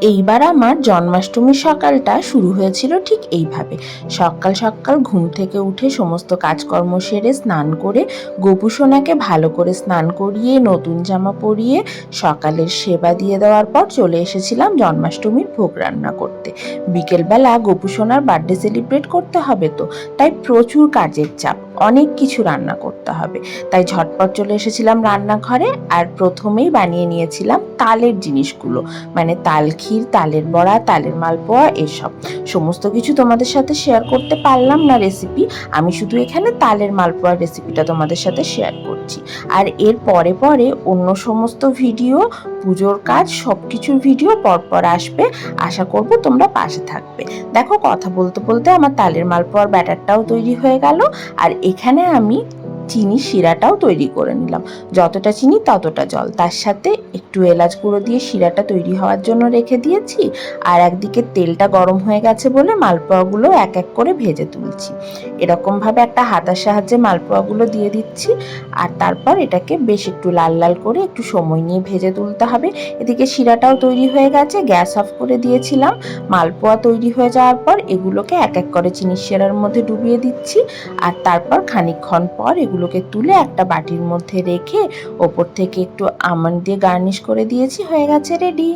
এইবার আমার জন্মাষ্টমীর সকালটা শুরু হয়েছিল ঠিক এইভাবে। সকাল সকাল ঘুম থেকে উঠে সমস্ত কাজকর্ম সেরে স্নান করে গোপুসোনাকে ভালো করে স্নান করিয়ে, নতুন জামা পরিয়ে, সকালের সেবা দিয়ে দেওয়ার পর চলে এসেছিলাম জন্মাষ্টমীর ভোগ রান্না করতে। বিকেলবেলা গোপুসোনার বার্থডে সেলিব্রেট করতে হবে তো, তাই প্রচুর কাজের চাপ। অনেক কিছু রান্না করতে হবে। তাই ঝটপট চলে এসেছিলাম রান্নাঘরে আর প্রথমেই বানিয়ে নিয়েছিলাম তালের জিনিসগুলো। মানে তাল ক্ষীর, তালের বড়া, তালের মালপোয়া, এসব। সমস্ত কিছু তোমাদের সাথে শেয়ার করতে পারলাম না রেসিপি আমি শুধু এখানে তালের মালপোয়ার রেসিপিটা তোমাদের সাথে শেয়ার করছি। আর এর পরে পরে অন্য সমস্ত ভিডিও পুজোর কাজ সব কিছুর ভিডিও পরপর আসবে। আশা করব তোমরা পাশে থাকবে। দেখো, কথা বলতে বলতে আমার তালের মালপোয়ার ব্যাটারটাও তৈরি হয়ে গেল। আর এখানে আমি চিনি শিরাটাও তৈরি করে নিলাম। যতটা চিনি ততটা জল। তার সাথে একটু এলাচ গুঁড়ো দিয়ে শিরাটা তৈরি হওয়ার জন্য রেখে দিয়েছি। আর একদিকে তেলটা গরম হয়ে গেছে বলে মালপোয়াগুলো এক এক করে ভেজে তুলছি। এরকমভাবে একটা হাতার সাহায্যে মালপোয়াগুলো দিয়ে দিচ্ছি। আর তারপর এটাকে বেশ একটু লাল লাল করে একটু সময় নিয়ে ভেজে তুলতে হবে। এদিকে শিরাটাও তৈরি হয়ে গেছে, গ্যাস অফ করে দিয়েছিলাম। মালপোয়া তৈরি হয়ে যাওয়ার পর এগুলোকে এক এক করে চিনির শিরার মধ্যে ডুবিয়ে দিচ্ছি। আর তারপর খানিকক্ষণ পর এগুলোকে তুলে একটা বাটির মধ্যে রেখে ওপর থেকে একটু আমন্ড দিয়ে গার্নিশ করে দিয়েছি, হয়ে গেছে রেডি